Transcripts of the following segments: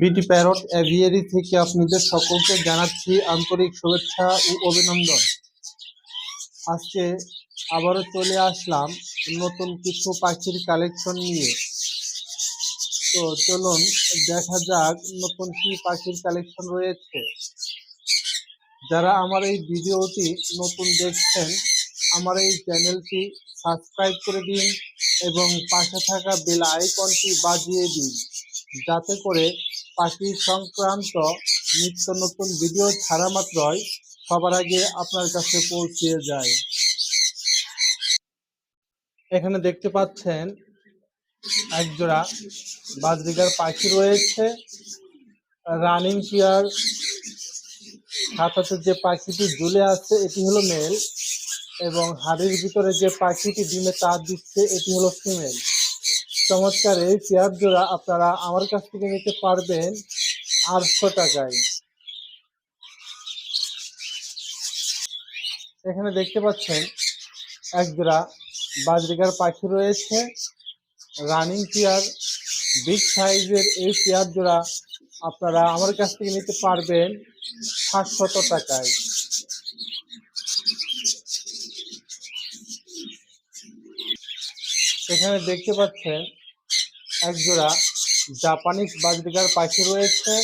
বিটি parrot aviary থেকে আপনাদের সকলকে জানাচ্ছি আন্তরিক শুভেচ্ছা ও অভিনন্দন। আজকে আবারও চলে আসলাম নতুন কিছু পাখির কালেকশন নিয়ে। তো চলুন দেখা যাক নতুন কি পাখির কালেকশন রয়েছে। যারা আমার এই ভিডিওটি নতুন দেখছেন আমার এই চ্যানেলটি সাবস্ক্রাইব করে দিন এবং পাশে থাকা বেল আইকনটি বাজিয়ে দিন, যাতে করে পাখি সংক্রান্ত নিত্য নতুন ভিডিও ছাড়া মাত্রই সবার আগে আপনার কাছে পৌঁছে যায়। এখানে দেখতে পাচ্ছেন একজোড়া বাজরিগার পাখি রয়েছে, রানিং পেয়ার। হাতাতে যে পাখিটি ঝুলে আছে, এটি হলো মেল। এবং হাড়ির ভিতরে যে পাখিটি ডিমে তার দিচ্ছে, এটি হলো ফিমেল চমৎকার, এই পেয়ার জোড়া আপনারা আমার কাছ থেকে নিতে পারবেন আটশো টাকায়। এখানে দেখতে পাচ্ছেন, এক জোড়া বাজরিগার পাখি রয়েছে রানিং পেয়ার বিগ সাইজের এই পেয়ার জোড়া আপনারা আমার কাছ থেকে নিতে পারবেন সাতশত টাকায়। এখানে দেখতে পাচ্ছেন এক জোড়া জাপানিজ বাজরিগার পাখি রয়েছে,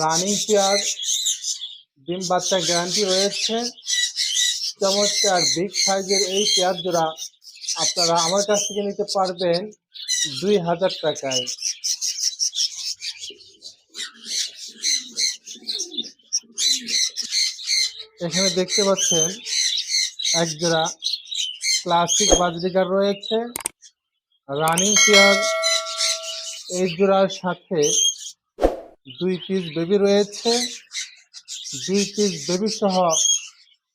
রানিং পেয়ার, ডিম বাচ্চা গ্যারান্টি রয়েছে। চমৎকার বিগ সাইজের এই পেয়ার জোড়া আপনারা আমার কাছ থেকে নিতে পারবেন দুই হাজার টাকায়। এখানে দেখতে পাচ্ছেন এক জোড়া ক্লাসিক বাজরিকার রয়েছে। রানিং পেয়ার, এই জোড়ার সাথে দুই পিস বেবি রয়েছে। দুই পিস বেবি সহ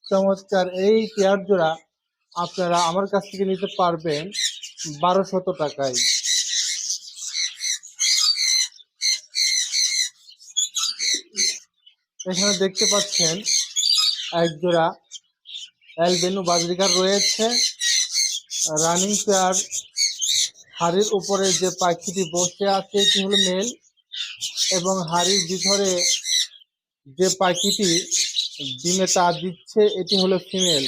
চমৎকার এই পেয়ার জোড়া আপনারা আমার কাছ থেকে নিতে পারবেন বারোশত টাকায়। এখানে দেখতে পাচ্ছেন এক জোড়া অ্যালবেনু বাজরিকার রয়েছে। রানিং পেয়ার হাড়ির উপরে যে পাখিটি বসে আছে, এটি হলো মেল, এবং হাড়ির ভিতরে যে পাখিটি ডিমে তা দিচ্ছে, এটি হলো ফিমেল।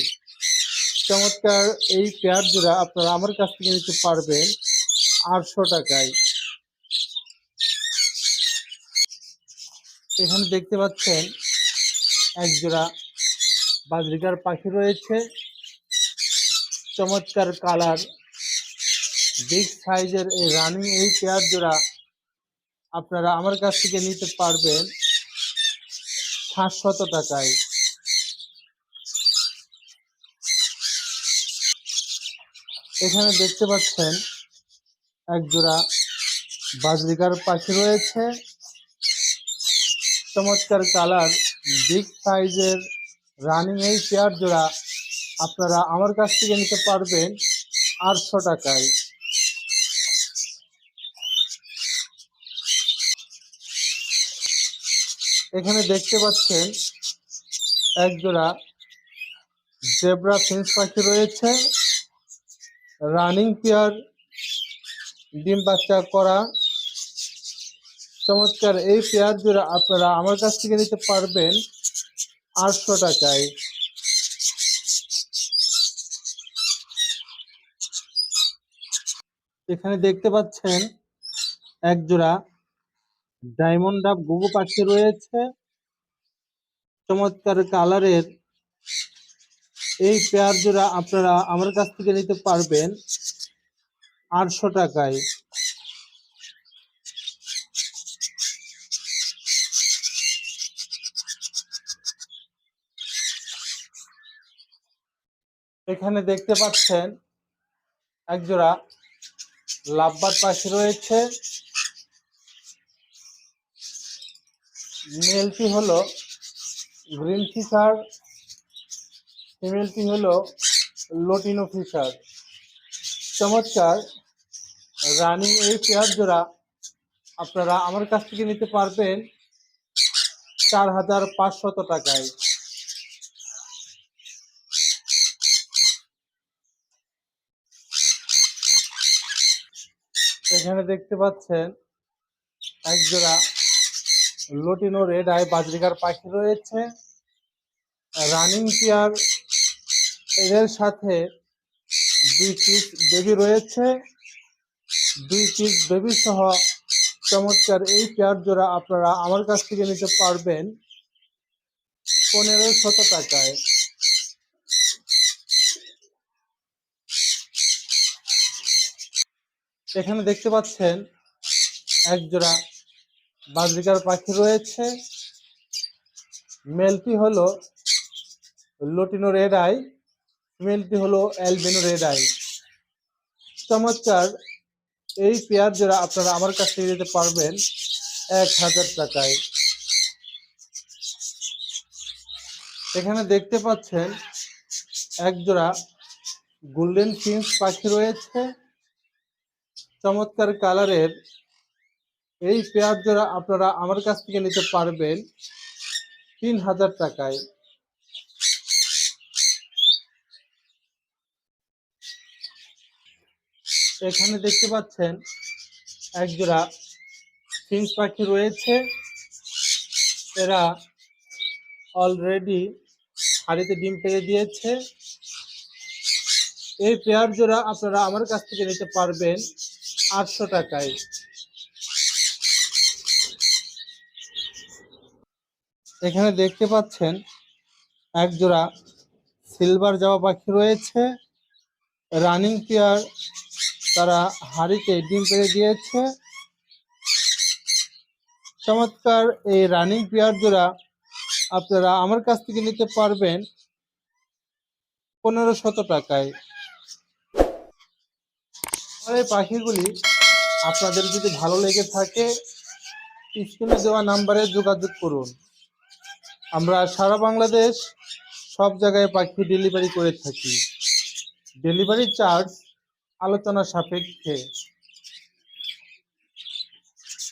চমৎকার এই পেয়ার জোড়া আপনারা আমার কাছ থেকে নিতে পারবেন আটশো টাকায়। এখানে দেখতে পাচ্ছেন, এক জোড়া বাজরিকার পাখি রয়েছে। চমৎকার কালার। বিগ সাইজের এই রানিং এই পেয়ার জোড়া আপনারা আমার কাছ থেকে নিতে পারবেন সাতশত টাকায়। এখানে দেখতে পাচ্ছেন এক জোড়া বাজরিকার পাখি রয়েছে। চমৎকার কালার। বিগ সাইজের রানিং এই পেয়ার জোড়া আপনারা আমার কাছ থেকে নিতে পারবেন আটশো টাকায়। এখানে দেখতে পাচ্ছেন এক জোড়া জেব্রা ফিন্স পাখি রয়েছে, রানিং পেয়ার, ডিম বাচ্চা করা। চমৎকার, এই পেয়ার জোড়া আপনারা আমার কাছ থেকে নিতে পারবেন আটশো টাকায়। এখানে দেখতে পাচ্ছেন এক জোড়া ডায়মন্ড ডাব গুগু পাখি রয়েছে। চমৎকার কালারের এই পেয়ার জোড়া আপনারা আমার কাছ থেকে নিতে পারবেন আটশো টাকায়। এখানে দেখতে পাচ্ছেন একজোড়া লাভবার পাখি রয়েছে। মেলটি হলো গ্রিন ফিশার ফিমেলটি হলো লোটিনো ফিশার চমৎকার। রানিং এই পেয়ার জোড়া আপনারা আমার কাছ থেকে নিতে পারবেন চার হাজার পাঁচশত টাকায়। এখানে দেখতে পাচ্ছেন এক জোড়া লটিনো রেড আই বাজরিকার পাখি রয়েছে। রানিং পেয়ার এদের সাথে দুই পিস বেবি রয়েছে। দুই পিস বেবি সহ চমৎকার এই পেয়ার জোড়া আপনারা আমার কাছ থেকে নিতে পারবেন পনেরো শত টাকায়। এখানে দেখতে পাচ্ছেন এক জোড়া বাজরিকার পাখি রয়েছে। মেলটি হলো লটিনো রেড আই ফিমেলটি হলো অ্যালবেনো রেড আই চমৎকার, এই পেয়ার জোড়া আপনারা আমার কাছ থেকে পারবেন এক হাজার টাকায়। এখানে দেখতে পাচ্ছেন এক জোড়া গোল্ডেন ফিন্স পাখি রয়েছে। চমৎকার কালারের এই পেয়ার জোড়া আপনারা আমার কাছ থেকে নিতে পারবেন তিন হাজার টাকায়। এখানে দেখতে পাচ্ছেন এক জোড়া ফিন্স পাখি রয়েছে। এরা অলরেডি হাড়িতে ডিম পেড়ে দিয়েছে। এই পেয়ার জোড়া আপনারা আমার কাছ থেকে নিতে পারবেন আটশো টাকায়। এখানে দেখতে পাচ্ছেন এক জোড়া সিলভার জামা পাখি রয়েছে। রানিং পেয়ার তারা হাড়িতে ডিম পেড়ে দিয়েছে। চমৎকার এই রানিং পেয়ার জোড়া আপনারা আমার কাছ থেকে নিতে পারবেন পনেরো শত টাকায়। এই পাখিগুলি আপনাদের যদি ভালো লেগে থাকে, স্ক্রিনে দেওয়া নাম্বারে যোগাযোগ করুন। আমরা সারা বাংলাদেশ সব জায়গায় পাখি ডেলিভারি করে থাকি। ডেলিভারি চার্জ আলোচনা সাপেক্ষে।